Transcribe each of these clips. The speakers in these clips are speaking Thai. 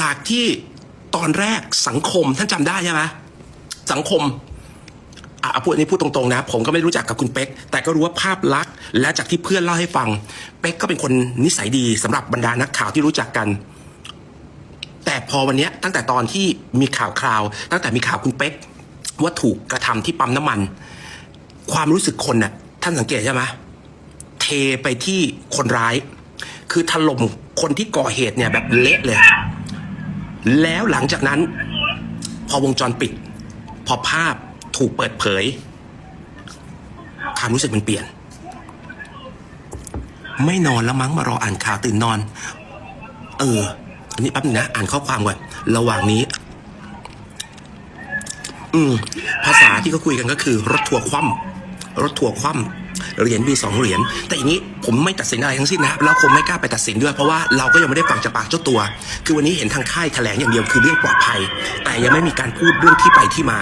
จากที่ตอนแรกสังคมท่านจำได้ใช่ไหมสังคมอะพูดนี้พูดตรงๆนะ ผมก็ไม่รู้จักกับคุณเป๊ก แต่ก็รู้ว่าภาพลักษณ์ และจากที่เพื่อนเล่าให้ฟัง เป๊กก็เป็นคนนิสัยดีสำหรับบรรดานักข่าวที่รู้จักกัน แต่พอวันนี้ตั้งแต่ตอนที่มีข่าวคราว ตั้งแต่มีข่าวคุณเป๊กว่าถูกกระทำที่ปั๊มน้ำมัน ความรู้สึกคนน่ะท่านสังเกตใช่ไหมเทไปที่คนร้าย คือถล่มคนที่ก่อเหตุเนี่ยแบบเละเลย แล้วหลังจากนั้น พอวงจรปิด พอภาพถูกเปิดเผย ความรู้สึกมันเปลี่ยน ไม่นอนแล้วมั้งมารออ่านข่าวตื่นนอน เอออันนี้แป๊บนึงนะอ่านข้อความก่อนระหว่างนี้ อืม ภาษาที่เขาคุยกันก็คือ รถทัวร์คว่ำรถทัวร์คว่ำ เหรียญมีสองเหรียญแต่อย่างนี้ผมไม่ตัดสินอะไรทั้งสิ้นนะแล้วคงไม่กล้าไปตัดสินด้วย เพราะว่าเราก็ยังไม่ได้ฟังจากปากเจ้าตัว คือวันนี้เห็นทางค่ายแถลงอย่างเดียวคือเรื่องปลอดภัย แต่ยังไม่มีการพูดเรื่องที่ไปที่มา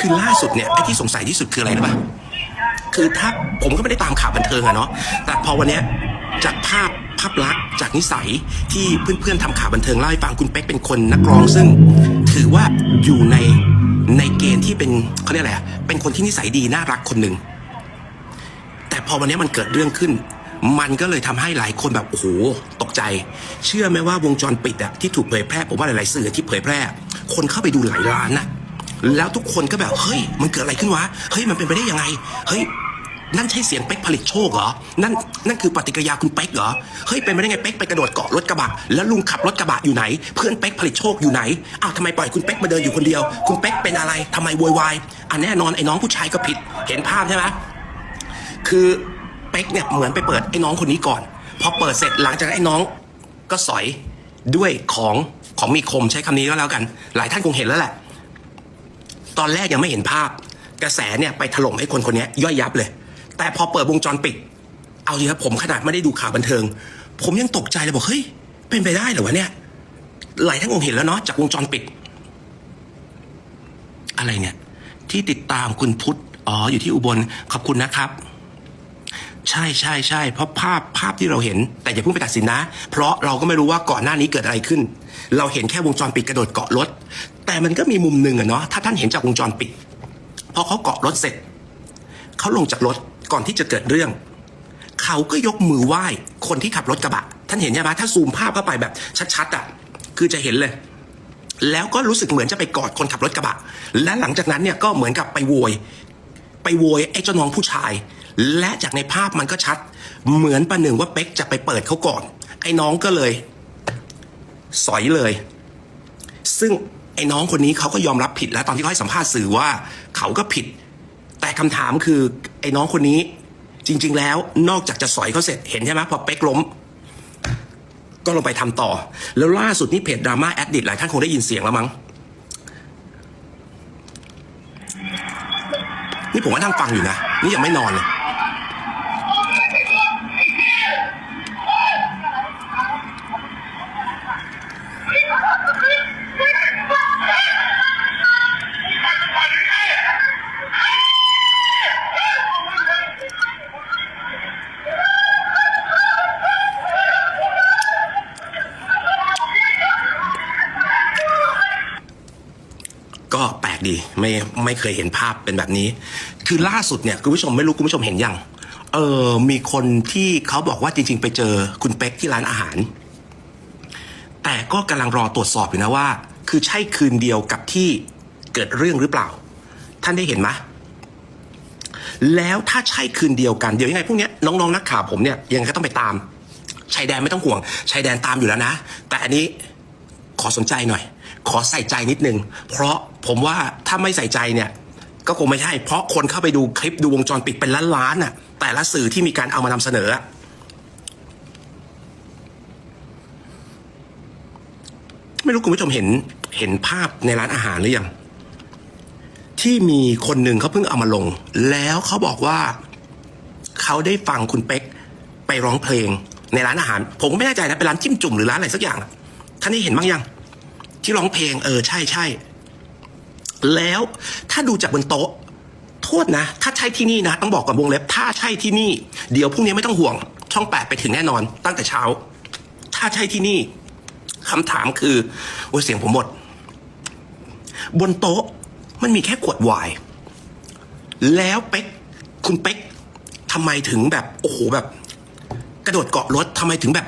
คือล่าสุดเนี่ยไอ้ที่สงสัยที่สุดคืออะไรรู้ป่ะคือถ้าผมก็ไม่ได้ตามข่าวบันเทิงอะเนาะแต่พอวันเนี้ยจากภาพาพลักษณ์จากนิสัยที่เพื่อนๆทำข่าวบันเทิงเล่าให้ฟังคุณเป๊กเป็นคนนักร้องซึ่ง ถือว่าอยู่ในในเกณฑ์ที่เป็นเขาเรียกอะไรเป็นคนที่นิสัยดีน่ารักคนหนึ่งแต่พอวันนี้มันเกิดเรื่องขึ้น มันก็เลยทำให้หลายคนแบบโอ้โหตกใจ เชื่อไหมว่าวงจรปิดอะที่ถูกเผยแพร่ผมว่าหลายๆสื่อที่เผยแพร่ คนเข้าไปดูหลายล้านนะแล้วทุกคนก็แบบเฮ้ย มันเกิดอะไรขึ้นวะเฮ้ยมันเป็นไปได้ยังไง เฮ้ย นั่นใช่เสียงเป๊กผลิตโชคเหรอ นั่นนั่นคือปฏิกิริยาคุณเป๊กเหรอ เฮ้ยเป็นไปได้ไงเป๊กไปกระโดดเกาะรถกระบะ แล้วลุงขับรถกระบะอยู่ไหน เพื่อนเป๊กผลิตโชคอยู่ไหน อ้าวทำไมปล่อยคุณเป๊กมาเดินอยู่คนเดียว คุณเป๊กเป็นอะไรทำไมโวยวายอะแน่นอนไอ้น้องผู้ชายก็ผิด เห็นภาพใช่ไหมคือเป๊กเนี่ยเหมือนไปเปิดไอ้น้องคนนี้ก่อน พอเปิดเสร็จหลังจากนั้นไอ้น้องก็สอยด้วยของของมีคมใช้คำนี้ก็แล้วกัน หลายท่านคงเห็นแล้วแหละ ตอนแรกยังไม่เห็นภาพ กระแสเนี่ยไปถล่มให้คนคนนี้ย่อยยับเลย แต่พอเปิดวงจรปิด เอาจริงครับผมขนาดไม่ได้ดูข่าวบันเทิง ผมยังตกใจเลยบอกเฮ้ยเป็นไปได้เหรอวะเนี่ยหลายท่านคงเห็นแล้วเนาะจากวงจรปิด อะไรเนี่ย ที่ติดตามคุณพุทธอ๋ออยู่ที่อุบลขอบคุณนะครับ ใช่ใช่ใช่เพราะภาพภาพที่เราเห็น แต่อย่าเพิ่งไปตัดสินนะ เพราะเราก็ไม่รู้ว่าก่อนหน้านี้เกิดอะไรขึ้น เราเห็นแค่วงจรปิดกระโดดเกาะรถ แต่มันก็มีมุมหนึ่งอะเนาะถ้าท่านเห็นจากวงจรปิดพอเขาเกาะรถเสร็จเขาลงจากรถ ก่อนที่จะเกิดเรื่อง เขาก็ยกมือไหว้คนที่ขับรถกระบะ ท่านเห็นใช่ไหมถ้าซูมภาพเข้าไปแบบชัดๆอะคือจะเห็นเลย แล้วก็รู้สึกเหมือนจะไปกอดคนขับรถกระบะ และหลังจากนั้นเนี่ยก็เหมือนกับไปโวย ไปโวยไอ้เจ้าน้องผู้ชาย และจากในภาพมันก็ชัด เหมือนประหนึ่งว่าเป๊กจะไปเปิดเขาก่อน ไอ้น้องก็เลย สอยเลย ซึ่งไอ้น้องคนนี้เขาก็ยอมรับผิดแล้วตอนที่เขาให้สัมภาษณ์สื่อว่า เขาก็ผิด แต่คำถามคือ อ้น้องคนนี้ จริง ๆ แล้วนอกจากจะสอยเขาเสร็จเห็นใช่ไหมพอเป๊กล้ม ก็ลงไปทำต่อ แล้วล่าสุดนี่เพจดราม่าแอดดิหลายท่านคงได้ยินเสียงแล้วมั้งนี่ผมก็นั่งฟังอยู่นะ นี่ยังไม่นอนเลย ไม่เคยเห็นภาพเป็นแบบนี้ คือล่าสุดเนี่ยคุณผู้ชมไม่รู้คุณผู้ชมเห็นยังเออมีคนที่เขาบอกว่าจริง ๆ ไปเจอคุณเป๊กที่ร้านอาหาร แต่ก็กำลังรอตรวจสอบอยู่นะว่า คือใช่คืนเดียวกับที่เกิดเรื่องหรือเปล่า ท่านได้เห็นไหมแล้วถ้าใช่คืนเดียวกันเดี๋ยวยังไงพวกเนี้ยน้องๆนักข่าวผมเนี่ยยังไงก็ต้องไปตามชายแดนไม่ต้องห่วงชายแดนตามอยู่แล้วนะ แต่อันนี้ขอสนใจหน่อย ขอใส่ใจนิดนึง เพราะผมว่าถ้าไม่ใส่ใจเนี่ย ก็คงไม่ใช่ เพราะคนเข้าไปดูคลิปดูวงจรปิดเป็นล้านๆน่ะ แต่ละสื่อที่มีการเอามานำเสนอไม่รู้คุณผู้ชมเห็นเห็นภาพในร้านอาหารหรือยัง ที่มีคนหนึ่งเขาเพิ่งเอามาลง แล้วเขาบอกว่าเขาได้ฟังคุณเป๊กไปร้องเพลงในร้านอาหาร ผมก็ไม่แน่ใจนะเป็นร้านจิ้มจุ่มหรือร้านอะไรสักอย่างท่านนี่เห็นบ้างยัง ที่ร้องเพลง เออ ใช่ใช่แล้วถ้าดูจากบนโต๊ะ โทษนะ ถ้าใช่ที่นี่นะ ต้องบอกกับวงเล็บ ถ้าใช่ที่นี่ เดี๋ยวพรุ่งนี้ไม่ต้องห่วง ช่องแปดไปถึงแน่นอน ตั้งแต่เช้า ถ้าใช่ที่นี่คำถามคือโอ้ยเสียงผมหมด บนโต๊ะมันมีแค่ขวดไวน์แล้วเป๊กคุณเป๊กทำไมถึงแบบ โอ้โหแบบ กระโดดเกาะรถทำไมถึงแบบ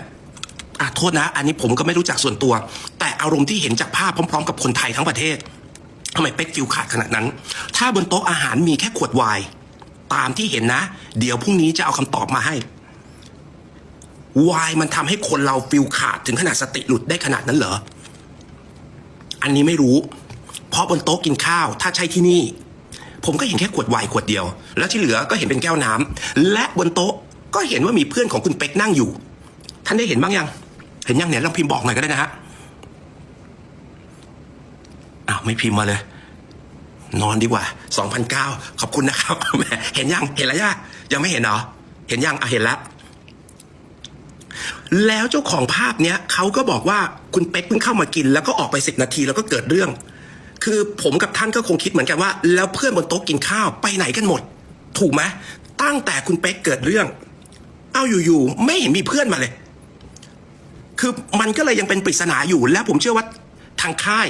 อะโทษนะ อันนี้ผมก็ไม่รู้จักส่วนตัว แต่อารมณ์ที่เห็นจากภาพพร้อม ๆ กับคนไทยทั้งประเทศทำไมเป๊กฟิลขาดขนาดนั้น ถ้าบนโต๊ะอาหารมีแค่ขวดไวน์ตามที่เห็นนะ เดี๋ยวพรุ่งนี้จะเอาคำตอบมาให้ไวน์มันทำให้คนเราฟิลขาดถึงขนาดสติหลุดได้ขนาดนั้นเหรอ อันนี้ไม่รู้ เพราะบนโต๊ะกินข้าว ถ้าใช่ที่นี่ ผมก็เห็นแค่ขวดไวน์ขวดเดียว แล้วที่เหลือก็เห็นเป็นแก้วน้ำและบนโต๊ะก็เห็นว่ามีเพื่อนของคุณเป็กนั่งอยู่ ท่านได้เห็นบ้างยัง เห็นยังเนี่ยลองพิมพ์บอกหน่อยก็ได้นะฮะอ้าวไม่พิมพ์มาเลย นอนดีกว่า2,009ขอบคุณนะครับแหมเห็นยังเห็นแล้วย่ะยังไม่เห็นเหรอเห็นยังอะเห็นแล้วแล้วเจ้าของภาพเนี้ยเขาก็บอกว่าคุณเป๊กเพิ่งเข้ามากิน แล้วก็ออกไปสิบนาทีแล้วก็เกิดเรื่อง คือผมกับท่านก็คงคิดเหมือนกันว่า แล้วเพื่อนบนโต๊ะกินข้าวไปไหนกันหมด ถูกไหมตั้งแต่คุณเป๊กเกิดเรื่อง เอาอยู่ๆไม่เห็นมีเพื่อนมาเลย คือมันก็เลยยังเป็นปริศนาอยู่ และผมเชื่อว่าทางค่าย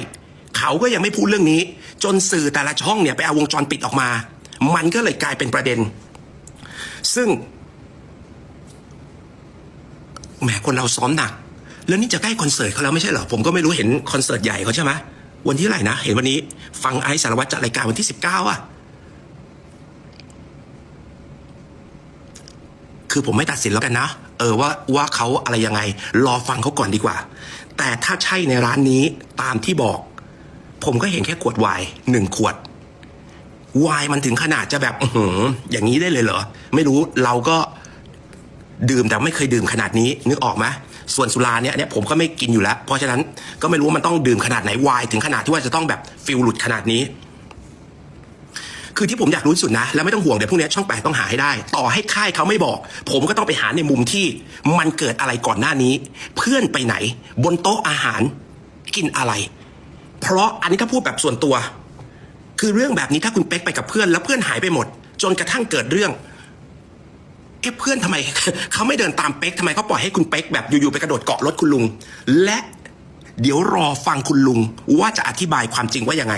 เขาก็ยังไม่พูดเรื่องนี้ จนสื่อแต่ละช่องเนี่ยไปเอาวงจรปิดออกมา มันก็เลยกลายเป็นประเด็น ซึ่งแหมคนเราซ้อมหนัก แล้วนี่จะใกล้คอนเสิร์ตเขาแล้วไม่ใช่เหรอ ผมก็ไม่รู้เห็นคอนเสิร์ตใหญ่เขาใช่ไหมวันที่เท่าไหร่นะ เห็นวันนี้ฟังไอซ์สารวัตรจัดรายการวันที่สิบเก้าอะ คือผมไม่ตัดสินแล้วกันนะ เออว่าว่าเขาอะไรยังไง รอฟังเขาก่อนดีกว่า แต่ถ้าใช่ในร้านนี้ตามที่บอก ผมก็เห็นแค่ขวดไวน์หนึ่งขวดไวน์มันถึงขนาดจะแบบอือหืออย่างนี้ได้เลยเหรอ ไม่รู้เราก็ดื่มแต่ไม่เคยดื่มขนาดนี้ นึกออกไหมส่วนสุราเนี่ยเนี่ยผมก็ไม่กินอยู่แล้ว เพราะฉะนั้นก็ไม่รู้ว่ามันต้องดื่มขนาดไหนวายถึงขนาดที่ว่าจะต้องแบบฟิลหลุดขนาดนี้ คือที่ผมอยากรู้ที่สุดนะ แล้วไม่ต้องห่วงเดี๋ยวพรุ่งนี้ช่องแปดต้องหาให้ได้ ต่อให้ค่ายเขาไม่บอก ผมก็ต้องไปหาในมุมที่มันเกิดอะไรก่อนหน้านี้ เพื่อนไปไหน บนโต๊ะอาหารกินอะไร เพราะอันนี้ถ้าพูดแบบส่วนตัว คือเรื่องแบบนี้ถ้าคุณเป๊กไปกับเพื่อนแล้วเพื่อนหายไปหมด จนกระทั่งเกิดเรื่องเอ๊ะเพื่อนทำไมเขาไม่เดินตามเป๊กทำไมเขาปล่อยให้คุณเป๊กแบบอยู่ๆไปกระโดดเกาะรถคุณลุง และเดี๋ยวรอฟังคุณลุงว่าจะอธิบายความจริงว่ายังไง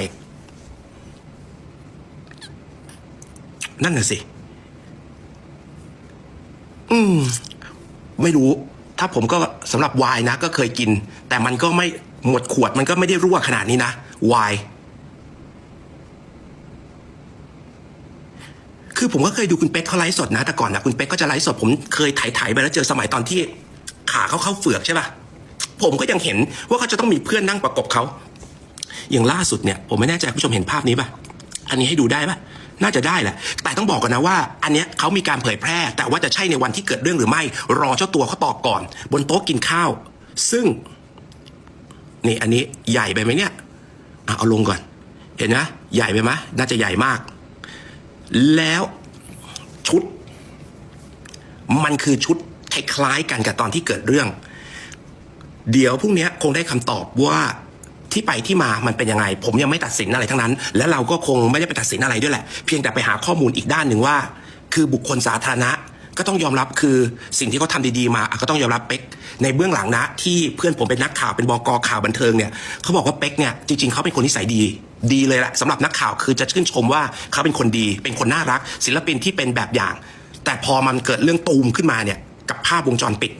นั่นน่ะสิ อืม ไม่รู้ ถ้าผมก็สำหรับไวน์นะ ก็เคยกิน แต่มันก็ไม่หมดขวดมันก็ไม่ได้รั่วขนาดนี้นะไวน์คือผมก็เคยดูคุณเป๊กเขาไลฟ์สดนะ แต่ก่อนนะคุณเป๊กก็จะไลฟ์สด ผมเคยถ่ายถ่ายๆไปแล้วเจอสมัยตอนที่ ขาเขาเข้าเฟือกใช่ป่ะผมก็ยังเห็นว่าเขาจะต้องมีเพื่อนนั่งประกบเขาอย่างล่าสุดเนี่ย ผมไม่แน่ใจผู้ชมเห็นภาพนี้ป่ะ อันนี้ให้ดูได้ป่ะ น่าจะได้แหละ แต่ต้องบอกกันนะว่า อันเนี้ยเขามีการเผยแพร่ แต่ว่าจะใช่ในวันที่เกิดเรื่องหรือไม่ รอเจ้าตัวเขาตอบก่อน บนโต๊ะกินข้าว ซึ่ง นี่อันนี้ใหญ่ไปไหมเนี่ยเอาลงก่อน เห็นนะใหญ่ไปไหมน่าจะใหญ่มาก แล้วชุด มันคือชุดคล้ายๆกันกับตอนที่เกิดเรื่อง เดี๋ยวพรุ่งนี้คงได้คำตอบว่า ที่ไปที่มามันเป็นยังไง ผมยังไม่ตัดสินอะไรทั้งนั้น และเราก็คงไม่ได้ไปตัดสินอะไรด้วยแหละ เพียงแต่ไปหาข้อมูลอีกด้านหนึ่งว่า คือบุคคลสาธารณะก็ต้องยอมรับคือสิ่งที่เขาทำดีๆมาก็ต้องยอมรับเป๊กในเบื้องหลังนะที่เพื่อนผมเป็นนักข่าวเป็นบกข่าวบันเทิงเนี่ยเขาบอกว่าเป๊กเนี่ยจริงๆเขาเป็นคนนิสัยดีดีเลยแหละสำหรับนักข่าวคือจะชื่นชมว่าเขาเป็นคนดี เป็นคนน่ารัก ศิลปินที่เป็นแบบอย่าง แต่พอมันเกิดเรื่องตูมขึ้นมาเนี่ยกับภาพวงจรปิด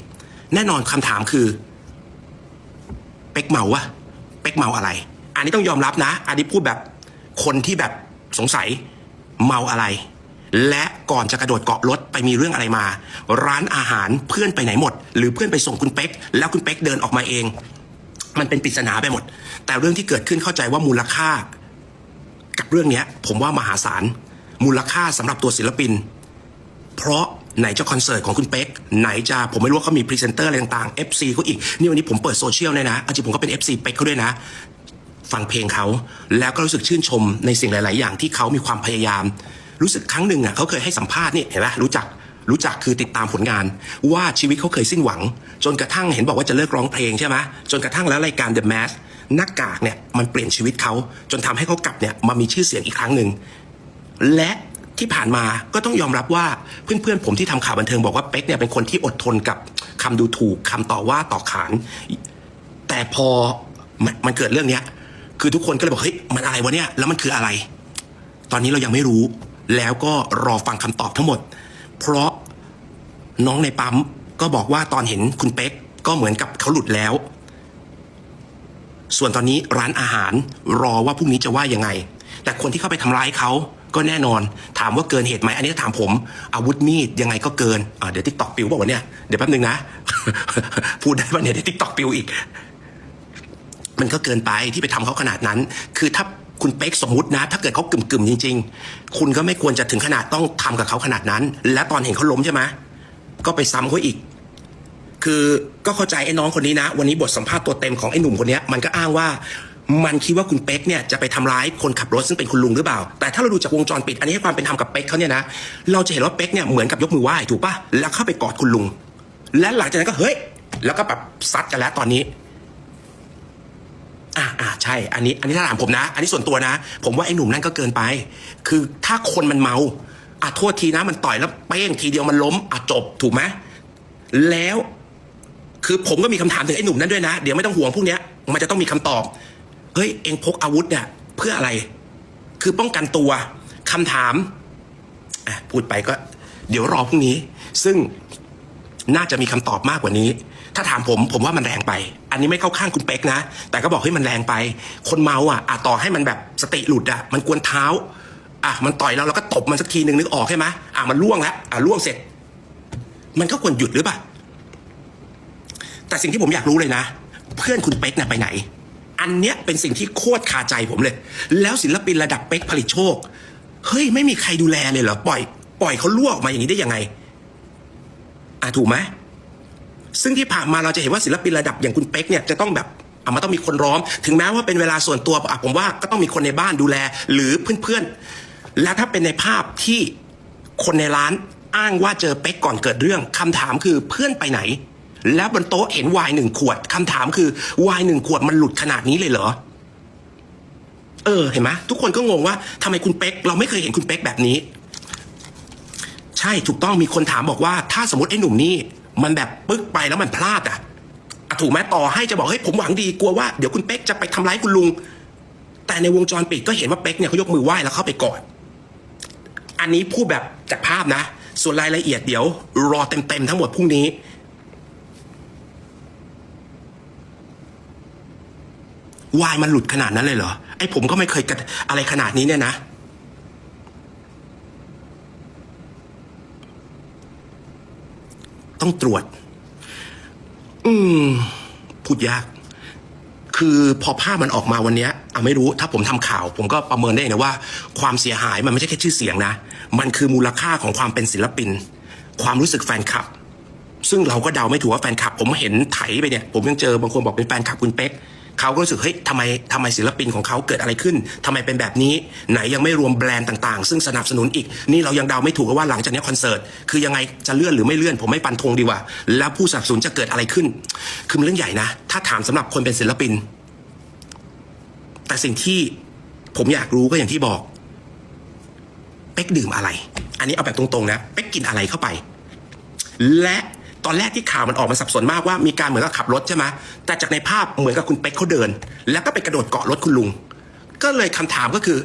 แน่นอนคำถามคือเป๊กเมาวะ เป๊กเมาอะไร อันนี้ต้องยอมรับนะ อันนี้พูดแบบคนที่แบบสงสัยเมาอะไร และก่อนจะกระโดดเกาะรถไปมีเรื่องอะไรมา ร้านอาหารเพื่อนไปไหนหมด หรือเพื่อนไปส่งคุณเป๊กแล้วคุณเป๊กเดินออกมาเอง มันเป็นปริศนาไปหมด แต่เรื่องที่เกิดขึ้นเข้าใจว่ามูลค่า กับเรื่องเนี้ยผมว่ามหาศาลมูลค่าสำหรับตัวศิลปิน เพราะ ไหนจะคอนเสิร์ตของคุณเป๊กไหนจะผมไม่รู้ว่าเขามีพรีเซนเตอร์อะไรต่างๆ FC เขาอีก นี่วันนี้ผมเปิดโซเชียลเนี่ยนะเอาจริงผมก็เป็น FC เป๊กเขาด้วยนะ ฟังเพลงเขา แล้วก็รู้สึกชื่นชมในสิ่งหลาย ๆ อย่างที่เขามีความพยายาม รู้สึกครั้งหนึ่งอะเขาเคยให้สัมภาษณ์นี่เห็นไหมรู้จักรู้จักคือติดตามผลงาน ว่าชีวิตเขาเคยสิ้นหวัง จนกระทั่งเห็นบอกว่าจะเลิกร้องเพลงใช่ไหมจนกระทั่งแล้วรายการ The Mask หน้ากากเนี่ยมันเปลี่ยนชีวิตเขาจนทำให้เขากลับเนี่ยมามีชื่อเสียงอีกครั้งหนึ่งและ ที่ผ่านมาก็ต้องยอมรับว่าเพื่อนๆผมที่ทำข่าวบันเทิงบอกว่าเป๊กเนี่ยเป็นคนที่อดทนกับคำดูถูกคำต่อว่าต่อขาน แต่พอมันมันเกิดเรื่องเนี้ย คือทุกคนก็เลยบอกเฮ้ยมันอะไรวะเนี่ยแล้วมันคืออะไร ตอนนี้เรายังไม่รู้ แล้วก็รอฟังคำตอบทั้งหมด เพราะน้องในปั๊มก็บอกว่าตอนเห็นคุณเป๊กก็เหมือนกับเขาหลุดแล้ว ส่วนตอนนี้ร้านอาหารรอว่าพรุ่งนี้จะว่ายังไง แต่คนที่เข้าไปทำร้ายเขา ก็แน่นอน ถามว่าเกินเหตุไหมอันนี้ถามผมอาวุธมีดยังไงก็เกินเดี๋ยวติ๊กตอกปิวบอกว่าเนี่ยเดี๋ยวแป๊บนึงนะ พูดได้ปะเนี่ยเดี๋ยวติ๊กตอกปิวอีก มันก็เกินไปที่ไปทำเขาขนาดนั้น คือถ้าคุณเป๊กสมมตินะ ถ้าเกิดเขากึ่มๆจริง ๆ คุณก็ไม่ควรจะถึงขนาดต้องทำกับเขาขนาดนั้น และตอนเห็นเขาล้มใช่ไหมก็ไปซ้ำเขาอีก คือก็เข้าใจไอ้น้องคนนี้นะ วันนี้บทสัมภาษณ์ตัวเต็มของไอ้หนุ่มคนนี้มันก็อ้างว่า มันคิดว่าคุณเป๊กเนี่ยจะไปทำร้ายคนขับรถซึ่งเป็นคุณลุงหรือเปล่า แต่ถ้าเราดูจากวงจรปิดอันนี้ให้ความเป็นธรรมกับเป๊กเขาเนี่ยนะเราจะเห็นว่าเป๊กเนี่ยเหมือนกับยกมือไหว้ถูกปะแล้วเข้าไปกอดคุณลุง และหลังจากนั้นก็เฮ้ย แล้วก็แบบซัดกันแล้วตอนนี้อ่าอ่าใช่ อันนี้ อันนี้ถ้าถามผมนะ อันนี้ส่วนตัวนะ ผมว่าไอ้หนุ่มนั่นก็เกินไป คือถ้าคนมันเมาอะโทษทีนะ มันต่อยแล้วเป้งทีเดียวมันล้มอะจบถูกไหมแล้ว คือผมก็มีคำถามถึงไอ้หนุ่มนั่นด้วยนะ เดี๋ยวไม่ต้องห่วงพวกเนี้ย มันจะต้องมีคำตอบ ฮ้ยเองพกอาวุธเนี่ยเพื่ออะไร คือป้องกันตัวคำถามพูดไปก็ เดี๋ยวรอพรุ่งนี้ ซึ่งน่าจะมีคำตอบมากกว่านี้ ถ้าถามผมผมว่ามันแรงไป อันนี้ไม่เข้าข้างคุณเป๊กนะ แต่ก็บอกให้ยมันแรงไป คนเมาอะอะต่อให้มันแบบสติหลุดอะมันกวนเท้าอะมันต่อยเราแล้วก็ตบมันสักทีหนึ่งนึกออกใช่ไหมอะมันล่วงแล้วอะล่วงเสร็จ มันก็ควรหยุดหรือเปล่าแต่สิ่งที่ผมอยากรู้เลยนะ เพื่อนคุณเป๊กน่ะไปไหน อันเนี้ยเป็นสิ่งที่โคตรคาใจผมเลย แล้วศิลปินระดับเป๊กผลิตโชค เฮ้ย ไม่มีใครดูแลเลยเหรอ ปล่อย ปล่อยเขาล่วงออกมาอย่างนี้ได้ยังไง อะถูกไหมซึ่งที่ผ่านมาเราจะเห็นว่าศิลปินระดับอย่างคุณเป๊กเนี่ยจะต้องแบบอะมันต้องมีคนร้อม ถึงแม้ว่าเป็นเวลาส่วนตัวอะผมว่าก็ต้องมีคนในบ้านดูแล หรือเพื่อนๆ และถ้าเป็นในภาพที่คนในร้านอ้างว่าเจอเป๊กก่อนเกิดเรื่องคำถามคือเพื่อนไปไหน แล้วบนโต๊ะเห็นไวน์หนึ่งขวดคำถามคือไวน์หนึ่งขวดมันหลุดขนาดนี้เลยเหรอ เออเห็นไหมทุกคนก็งงว่าทำไมคุณเป๊ก เราไม่เคยเห็นคุณเป๊กแบบนี้ ใช่ถูกต้องมีคนถามบอกว่า ถ้าสมมติไอ้หนุ่มนี่ มันแบบปึ๊กไปแล้วมันพลาดอะอะถูกไหมต่อให้จะบอกเฮ้ยผมหวังดีกลัวว่าเดี๋ยวคุณเป๊กจะไปทำร้ายคุณลุง แต่ในวงจรปิดก็เห็นว่าเป๊กเนี่ยเขายกมือไหว้แล้วเข้าไปกอดอันนี้พูดแบบจากภาพนะ ส่วนรายละเอียดเดี๋ยว รอเต็มๆทั้งหมดพรุ่งนี้ วายมันหลุดขนาดนั้นเลยเหรอ ไอ้ผมก็ไม่เคยกระอะไรขนาดนี้เนี่ยนะ ต้องตรวจ อืม พูดยาก คือพอภาพมันออกมาวันนี้ยอะไม่รู้ ถ้าผมทำข่าว ผมก็ประเมินได้นะว่า ความเสียหายมันไม่ใช่แค่ชื่อเสียงนะ มันคือมูลค่าของความเป็นศิลปิน ความรู้สึกแฟนคลับ ซึ่งเราก็เดาไม่ถูกว่าแฟนคลับ ผมเห็นไถไปเนี่ย ผมยังเจอบางคนบอกเป็นแฟนคลับคุณเป๊ก เขาก็รู้สึกเฮ้ยทำไมทำไมศิลปินของเขาเกิดอะไรขึ้นทำไมเป็นแบบนี้ ไหนยังไม่รวมแบรนด์ต่างๆ ซึ่งสนับสนุนอีก นี่เรายังเดาไม่ถูกว่าหลังจากนี้คอนเสิร์ตคือยังไงจะเลื่อนหรือไม่เลื่อนผมไม่ปันธงดีกว่า แล้วผู้สนับสนุนจะเกิดอะไรขึ้น คือมันเรื่องใหญ่นะ ถ้าถามสำหรับคนเป็นศิลปิน แต่สิ่งที่ผมอยากรู้ก็อย่างที่บอกเป๊กดื่มอะไร อันนี้เอาแบบตรงๆนะเป๊กกินอะไรเข้าไป และ ตอนแรกที่ข่าวมันออกมาสับสนมากว่ามีการเหมือนกับขับรถใช่ไหมแต่จากในภาพเหมือนกับคุณเป๊กเขาเดิน แล้วก็ไปกระโดดเกาะรถคุณลุง ก็เลยคำถามก็คือ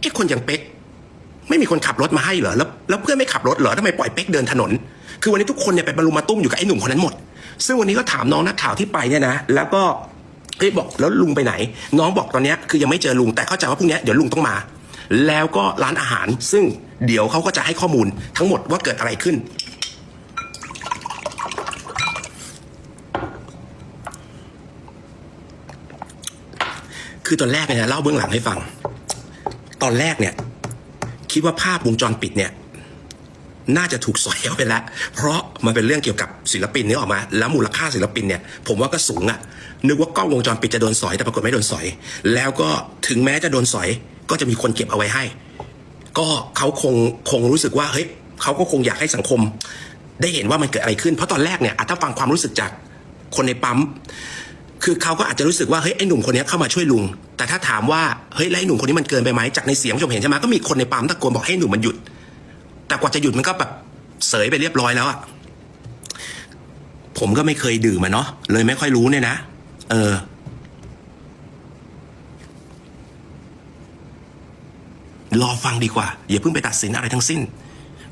ไอ้คนอย่างเป๊กไม่มีคนขับรถมาให้เหรอแล้วแล้วเพื่อนไม่ขับรถเหรอทำไมปล่อยเป๊กเดินถนน คือวันนี้ทุกคนเนี่ยไปบรรลุมาตุ้มอยู่กับไอ้หนุ่มคนนั้นหมด ซึ่งวันนี้ก็ถามน้องนักข่าวที่ไปเนี่ยนะ แล้วก็เฮ้ยบอกแล้วลุงไปไหน น้องบอกตอนเนี้ยคือยังไม่เจอลุงแต่เข้าใจว่าพรุ่งเนี้ยเดี๋ยวลุงต้องมา แล้วก็ร้านอาหารซึ่งเดี๋ยวเขาก็จะให้ข้อมูลทั้งหมดว่าเกิดอะไรขึ้น คือตอนแรกเนี่ยเล่าเบื้องหลังให้ฟัง ตอนแรกเนี่ย คิดว่าภาพวงจรปิดเนี่ย น่าจะถูกสอยเอาไปแล้ว เพราะมันเป็นเรื่องเกี่ยวกับศิลปินนี่ออกมา แล้วมูลค่าศิลปินเนี่ย ผมว่าก็สูงอะนึกว่ากล้องวงจรปิดจะโดนสอยแต่ปรากฏไม่โดนสอย แล้วก็ถึงแม้จะโดนสอย ก็จะมีคนเก็บเอาไว้ให้ ก็เขาคงคงรู้สึกว่าเฮ้ยเขาก็คงอยากให้สังคม ได้เห็นว่ามันเกิดอะไรขึ้นเพราะตอนแรกเนี่ยอะถ้าฟังความรู้สึกจากคนในปั๊ม คือเขาก็อาจจะรู้สึกว่าเฮ้ยไอ้หนุ่มคนนี้เข้ามาช่วยลุง แต่ถ้าถามว่าเฮ้ยแล้วไอ้หนุ่มคนนี้มันเกินไปไหมจากในเสียงผู้ชมเห็นใช่ไหมก็มีคนในปั๊มตะโกนบอกให้หนุ่มมันหยุด แต่กว่าจะหยุดมันก็แบบเสยไปเรียบร้อยแล้วอะผมก็ไม่เคยดื่มอะเนาะเลยไม่ค่อยรู้เนี่ยนะเออรอฟังดีกว่า อย่าเพิ่งไปตัดสินอะไรทั้งสิ้น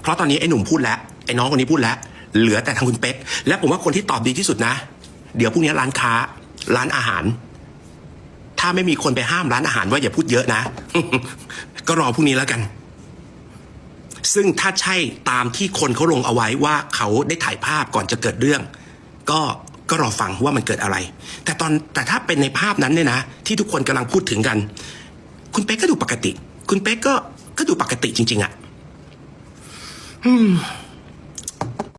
เพราะตอนนี้ไอ้หนุ่มพูดแล้วไอ้น้องคนนี้พูดแล้ว เหลือแต่ทางคุณเป๊กและผมว่าคนที่ตอบดีที่สุดนะ เดี๋ยวพรุ่งนี้ร้านค้า ร้านอาหาร ถ้าไม่มีคนไปห้ามร้านอาหารว่าอย่าพูดเยอะนะ ก็รอพรุ่งนี้แล้วกัน ซึ่งถ้าใช่ตามที่คนเขาลงเอาไว้ว่าเขาได้ถ่ายภาพก่อนจะเกิดเรื่อง ก็ก็รอฟังว่ามันเกิดอะไร แต่ตอนแต่ถ้าเป็นในภาพนั้นเนี่ยนะ ที่ทุกคนกำลังพูดถึงกัน คุณเป๊กก็ดูปกติ คุณเป๊กก็ก็ดูปกติจริง ๆอะ่ะ อืม